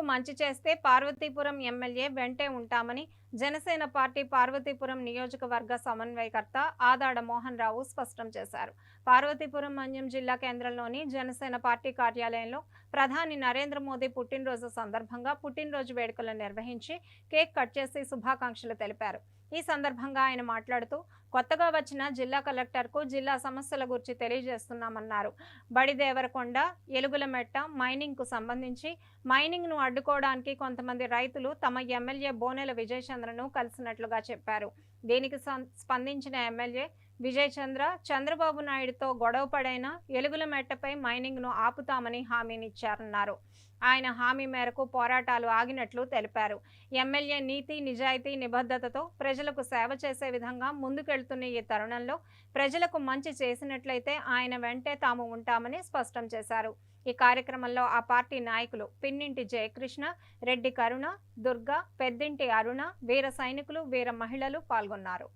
ప్రజలకు మంచి చేస్తే పార్వతీపురం ఎమ్మెల్యే వెంటే ఉంటామని జనసేన పార్టీ పార్వతీపురం నియోజకవర్గ సమన్వయకర్త ఆదాడ మోహన్ రావు స్పష్టం చేశారు. పార్వతీపురం మన్యం జిల్లా కేంద్రంలోని జనసేన పార్టీ కార్యాలయంలో ప్రధాని నరేంద్ర మోదీ పుట్టినరోజు సందర్భంగా పుట్టినరోజు వేడుకలు నిర్వహించి కేక్ కట్ చేసి శుభాకాంక్షలు తెలిపారు. ఈ సందర్భంగా ఆయన మాట్లాడుతూ కొత్తగా వచ్చిన జిల్లా కలెక్టర్కు జిల్లా సమస్యల గురించి తెలియజేస్తున్నామన్నారు. బడిదేవరకొండ ఎలుగులమెట్ట మైనింగ్కు సంబంధించి మైనింగ్ను అడ్డుకోవడానికి కొంతమంది రైతులు తమ ఎమ్మెల్యే బోనెల విజయచంద్రను కలిసినట్లుగా చెప్పారు. దీనికి స్పందించిన ఎమ్మెల్యే విజయ్ చంద్ర చంద్రబాబు నాయుడుతో గొడవ పడైన ఎలుగులమెట్టపై మైనింగ్ను ఆపుతామని హామీనిచ్చారన్నారు. ఆయన హామీ మేరకు పోరాటాలు ఆగినట్లు తెలిపారు. ఎమ్మెల్యే నీతి నిజాయితీ నిబద్ధతతో ప్రజలకు సేవ చేసే విధంగా ముందుకెళ్తున్న ఈ తరుణంలో ప్రజలకు మంచి చేసినట్లయితే ఆయన వెంటే తాము ఉంటామని స్పష్టం చేశారు. ఈ కార్యక్రమంలో ఆ పార్టీ నాయకులు పిన్నింటి జయకృష్ణ రెడ్డి కరుణ దుర్గా పెద్దింటి అరుణ వీర సైనికులు వీర మహిళలు పాల్గొన్నారు.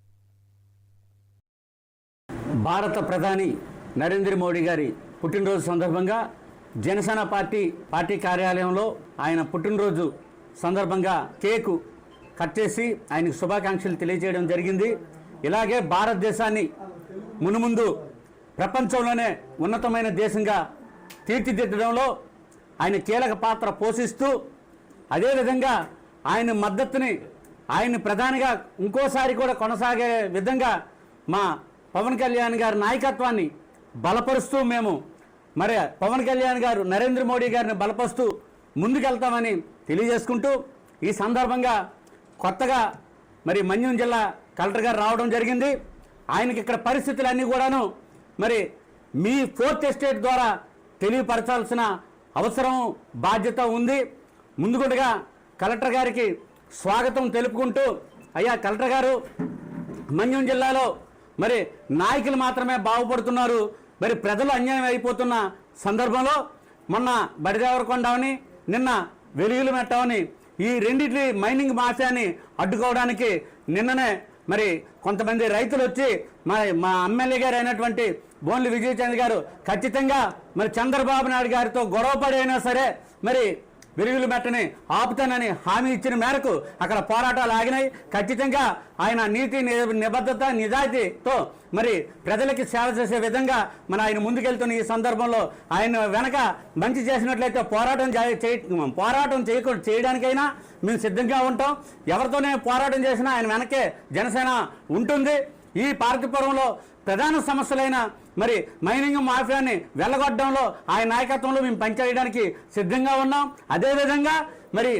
భారత ప్రధాని నరేంద్ర మోడీ గారి పుట్టినరోజు సందర్భంగా జనసేన పార్టీ పార్టీ కార్యాలయంలో ఆయన పుట్టినరోజు సందర్భంగా కేకు కట్ చేసి ఆయనకు శుభాకాంక్షలు తెలియజేయడం జరిగింది. ఇలాగే భారతదేశాన్ని మునుముందు ప్రపంచంలోనే ఉన్నతమైన దేశంగా తీర్చిదిద్దడంలో ఆయన కీలక పాత్ర పోషిస్తూ అదేవిధంగా ఆయన మద్దతుని ఆయన ప్రధానిగా ఇంకోసారి కూడా కొనసాగే విధంగా మా పవన్ కళ్యాణ్ గారి నాయకత్వాన్ని బలపరుస్తూ మేము మరి పవన్ కళ్యాణ్ గారు నరేంద్ర మోడీ గారిని బలపరుస్తూ ముందుకెళ్తామని తెలియజేసుకుంటూ ఈ సందర్భంగా కొత్తగా మరి మన్యం జిల్లా కలెక్టర్ గారు రావడం జరిగింది. ఆయనకి ఇక్కడ పరిస్థితులన్నీ కూడాను మరి మీ ఫోర్త్ ఎస్టేట్ ద్వారా తెలియపరచాల్సిన అవసరం బాధ్యత ఉంది. ముందుగుండగా కలెక్టర్ గారికి స్వాగతం తెలుపుకుంటూ అయ్యా కలెక్టర్ గారు మన్యం జిల్లాలో మరి నాయకులు మాత్రమే బాగుపడుతున్నారు. మరి ప్రజలు అన్యాయం అయిపోతున్న సందర్భంలో మొన్న బడిదేవరకొండవని నిన్న వెలుగులు మెట్టవని ఈ రెండింటి మైనింగ్ మాఫియాని అడ్డుకోవడానికి నిన్ననే మరి కొంతమంది రైతులు వచ్చి మరి మా ఎమ్మెల్యే గారు అయినటువంటి బోన్లు విజయచంద్ర గారు ఖచ్చితంగా మరి చంద్రబాబు నాయుడు గారితో గొడవ పడైనా సరే మరి విరుగులు మెట్టని ఆపుతానని హామీ ఇచ్చిన మేరకు అక్కడ పోరాటాలు ఆగినాయి. ఖచ్చితంగా ఆయన నీతి ని- నిబద్ధత నిజాయితీతో మరి ప్రజలకి సేవ చేసే విధంగా మన ఆయన ముందుకెళ్తున్న ఈ సందర్భంలో ఆయన వెనక మంచి చేసినట్లయితే పోరాటం చేయ పోరాటం చేయకుండా చేయడానికైనా మేము సిద్ధంగా ఉంటాం. ఎవరితోనే పోరాటం చేసినా ఆయన వెనకే జనసేన ఉంటుంది. ఈ పార్తీపురంలో ప్రధాన సమస్యలైన మరి మైనింగ్ మాఫియాని వెళ్ళగొట్టడంలో ఆయన నాయకత్వంలో మేము పనిచేయడానికి సిద్ధంగా ఉన్నాం. అదేవిధంగా మరి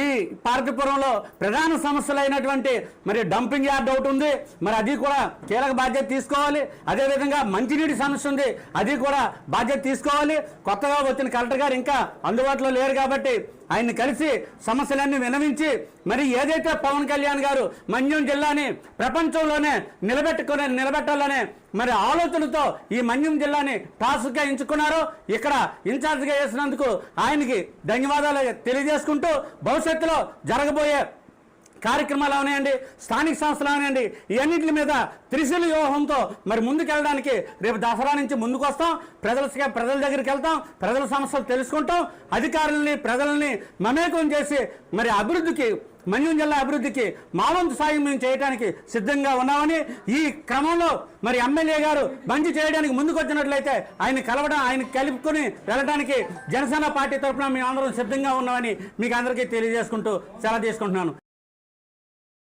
ఈ పార్వతీపురంలో ప్రధాన సమస్యలైనటువంటి మరి డంపింగ్ యార్డ్ ఒకటి ఉంది. మరి అది కూడా కీలక బాధ్యత తీసుకోవాలి. అదేవిధంగా మంచినీటి సమస్య ఉంది. అది కూడా బాధ్యత తీసుకోవాలి. కొత్తగా వచ్చిన కలెక్టర్ గారు ఇంకా అందుబాటులో లేరు కాబట్టి ఆయన్ని కలిసి సమస్యలన్నీ వినవించి మరి ఏదైతే పవన్ కళ్యాణ్ గారు మన్యం జిల్లాని ప్రపంచంలోనే నిలబెట్టుకునే నిలబెట్టాలనే మరి ఆలోచనతో ఈ మన్యం జిల్లాని టాస్క్గా ఎంచుకున్నారు ఇక్కడ ఇన్ఛార్జ్గా చేసినందుకు ఆయనకి ధన్యవాదాలు తెలియజేసుకుంటూ భవిష్యత్తులో జరగబోయే కార్యక్రమాలు అవనాయండి స్థానిక సంస్థలు అవనాయండి ఇవన్నింటి మీద త్రిశూల వ్యూహంతో మరి ముందుకెళ్ళడానికి రేపు దసరా నుంచి ముందుకు వస్తాం ప్రజల ప్రజల దగ్గరికి వెళ్తాం ప్రజల సమస్యలు తెలుసుకుంటాం. అధికారులని ప్రజల్ని మమేకం చేసి మరి అభివృద్ధికి మన్యం జిల్లా అభివృద్ధికి మా వంతు సాయం మేము చేయడానికి సిద్ధంగా ఉన్నామని ఈ క్రమంలో మరి ఎమ్మెల్యే గారు మంచి చేయడానికి ముందుకు వచ్చినట్లయితే ఆయన కలవడం ఆయన కలుపుకొని వెళ్ళడానికి జనసేన పార్టీ తరఫున మేము అందరం సిద్ధంగా ఉన్నామని మీకు అందరికీ తెలియజేసుకుంటూ సెలవు తీసుకుంటున్నాను.